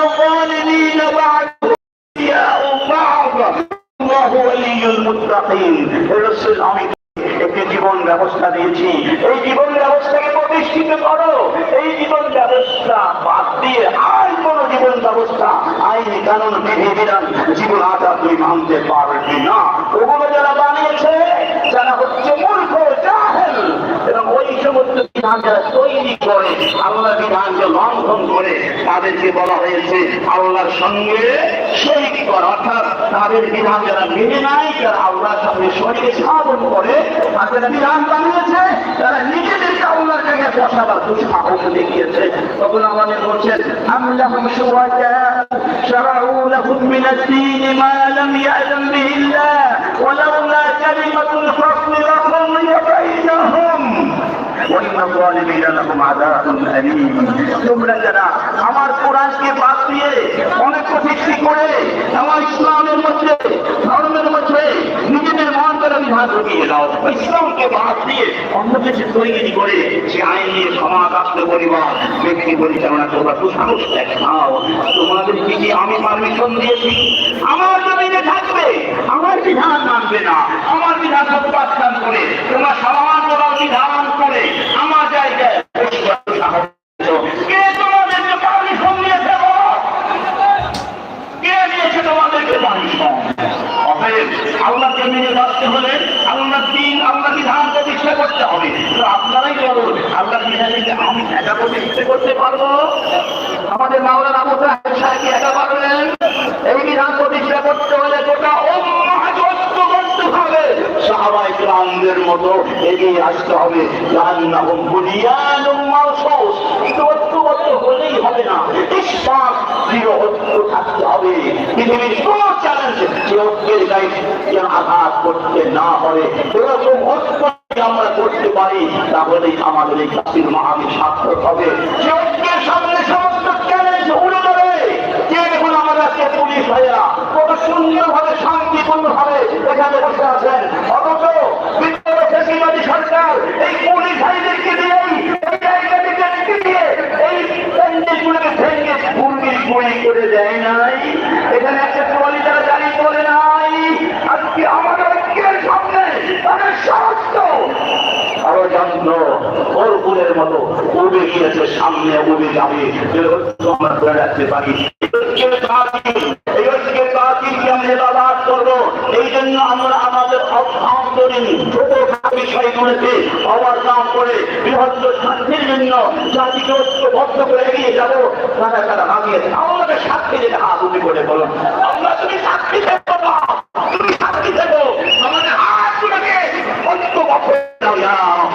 الظالمين بعضهم أولياء بعض الله ولي المتقين الرسول আমি একটি জীবন ব্যবস্থা দিয়েছি এই জীবন ব্যবস্থাকে প্রতিষ্ঠিত করো এই জীবন ব্যবস্থা বাদ দিয়ে আর কোন জীবন ব্যবস্থা আইনি কানুন বিধি বিধান জীবন আচার তুই মানতে পারবি না বিধান যারা তৈরি করে আল্লাহ বিধানকে লঙ্ঘন করে তাদেরকে বলা হয়েছে আল্লাহর সঙ্গে শরিক কর অর্থাৎ তাদের বিধান যারা মেনে নাই যারা আল্লাহর সঙ্গে শরীরে স্থাপন করে আর যারা বিধান বানিয়েছে তারা নিজেদেরকে আল্লাহর জায়গায় বসাবার দুঃসাহস দেখিয়েছে তখন আমাদের বলছেন আমি যখন شرعوا لهم من الدين ما لم يأذن به الله ولولا كلمة الفصل আমার কোরআনকে বাদ দিয়ে অনেক প্রতিষ্ঠি করে আমার ইসলামের মধ্যে, ধর্মের মধ্যে নিজেদের মন করে বিধান ঢুকিয়ে দাও। ইসলামকে বাদ দিয়ে অন্য তৈরি করে সে আইন সমাজ আসতে পরিবার, ব্যক্তি পরিচালনা করবার দুঃসাহস দেখাও। তোমাদের কি আমি পারমিশন দিয়েছি? আমার জমিনে থাকবে, আমার বিধান মানবে না। আমার বিধান করে। তোমরা সমান আল্লাহকে মেনে বাঁচতে হলে আল্লাহ দিন আল্লাহ বিধান প্রতিষ্ঠা করতে হবে আপনারাই বলুন আল্লাহ বিধানকে আমি একা প্রতিষ্ঠা করতে পারব? আমাদের মাওলানা আবু সাহেব একা পারবেন? এই বিধান প্রতিষ্ঠা করতে হলে গোটা সাহাবাই মতো এগিয়ে আসতে হবে। হবে। যে গায়ে আঘাত করতে না পারে। এরকম আমরা করতে পারি, তাহলেই আমাদের এই জাতির মহাবীর সার্থক হবে। সামনে সমস্ত চ্যালেঞ্জ উড়ে যাবে। যে দেখুন আমাদের আজকে পুলিশ কত এখানে বসে আছেন, অথচ সরকার এই পুলিশ ভাইদেরকে এই জায়গা থেকে রেখে দিয়ে এই ভেঙে গুলি করে দেয় নাই। যন্ত্র মতো উবে গিয়েছে সামনে উবে যাবে। আমরা ধরে রাখতে পারি। বৃহত্তর জন্য তারা তারা হাত করে বলুন। আমরা তুমি সাক্ষী দেবো না তুমি সাক্ষী দেবো আমাদের হাতগুলোকে ঐক্যবদ্ধ করে দাও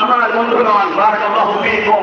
আমার বন্ধুগণ বারাকাল্লাহু ফীকুম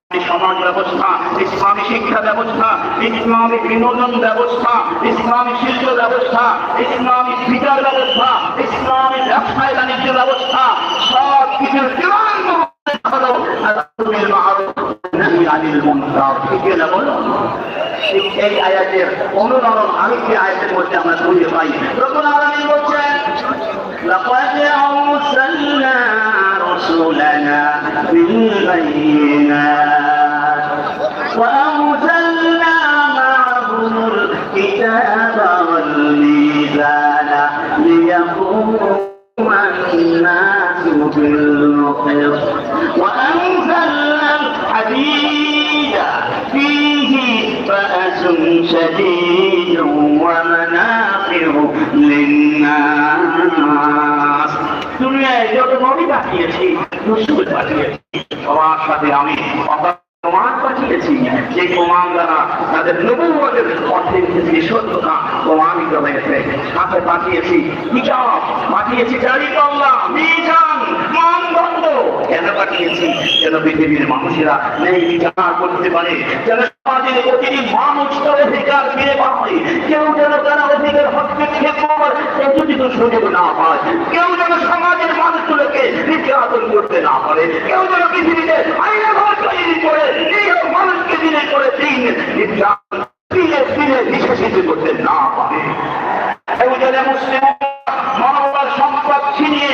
সমাজ ব্যবস্থা ইসলামী শিক্ষা ব্যবস্থা ইসলামী বিনোদন ব্যবস্থা ইসলামী শিল্প ব্যবস্থা ইসলামী বিচার ব্যবস্থা ইসলামী ব্যবসায় বাণিজ্য ব্যবস্থা সব কিছুর চূড়ান্ত রূপরেখা হলো আল-আমরুল মা'রুফ নাহি আনিল মুনকার ঠিক না বলো এই আয়াতের অনুরণন আরেকটি আয়াতের মধ্যে আমরা খুঁজে পাই রব্বুল আলামিন বলছেন لقد أرسلنا رسلنا بالبينات الكتاب والميزان ليقوم الناس بالقسط وأنزلنا الحديد فيه بأس شديد ومنافع للناس দুনিয়ায় যত নবী পাঠিয়েছি রসুল পাঠিয়েছি সবার সাথে আমি অবাক প্রমাণ পাঠিয়েছি যে প্রমাণ দ্বারা তাদের নবুয়তের অথেন্টিসিটি সত্যতা প্রমাণিত হয়েছে। সাথে পাঠিয়েছি কিতাব পাঠিয়েছি জারি করলাম মিজান দিয়েছি যেন পৃথিবীর মানুষেরা নেই, বিচার করতে পারে। যেন সমাজের প্রতিটি মানুষ তার অধিকার ফিরে পায়। কেউ যেন তার অধিকার হস্তক্ষেপ করার প্রতিটি সুযোগ না পায়। কেউ যেন সমাজের মানুষগুলোকে নির্যাতন করতে না পারে। কেউ যেন পৃথিবীতে আইনা ঘর তৈরি করে এই মানুষকে দিনে করে দিন নির্যাতন, দিনে দিনে বিশেষিত করতে না পারে। কেউ যেন মুসলিম মানবতার সম্পদ ছিনিয়ে